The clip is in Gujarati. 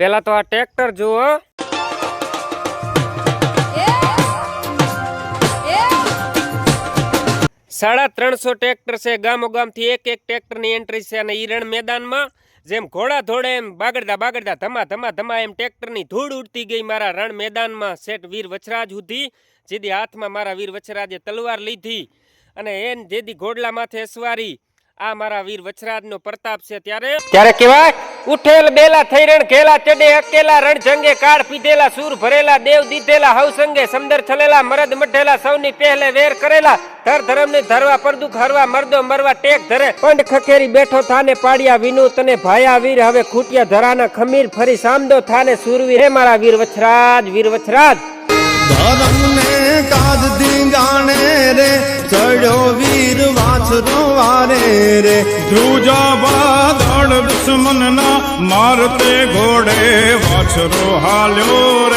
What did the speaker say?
પેલા તો આ ટ્રેક્ટર જુઓ. સાડા ત્રણસો ટ્રેક્ટર છે. ગામો ગામથી એક એક ટ્રેક્ટરની એન્ટ્રી છે અને ઈરણ રણ મેદાનમાં જેમ ઘોડા ધોડે એમ બાગડતા બાગડતા ધમા ધમા ધમા એમ ટ્રેક્ટરની ધૂળ ઉડતી ગઈ મારા રણ મેદાનમાં શેઠ વીર વચરાજ સુધી જેથી હાથમાં મારા વીર વચરાજે તલવાર લીધી અને એન જેથી ઘોડલા માથે અસવારી આ મારા વીર વચરાજનો પ્રતાપ છે ત્યારે ત્યારે કેવાય ઉઠેલ બેલા થઈ રણ ઘેલા ચડે, અકેલા રણ જંગે કાળ પીધેલા, સૂર ભરેલા, દેવ દીધેલા હવ સંગે સમદર છલેલા, મરદ મઢેલા, સૌની પહેલે વેર કરેલા, ધર ધરમ ને ધરવા, પરદુખ હરવા, મરદો મરવા, ટેક ધરે. પંડ ખખેરી બેઠો થાને, પાડ્યા વિનુ તને ભાયા વીર, હવે ખૂટ્યા ધરાના ખમીર, ફરી સામદો થાને, સુરવીર. હે મારા વીર વછરાજ વીર વછરાજ ધર્મને કાજ વાછરો વારે રે. ધ્રુજા બાદળ દુશ્મનના મારતે ઘોડે વાછરો હાલ્યો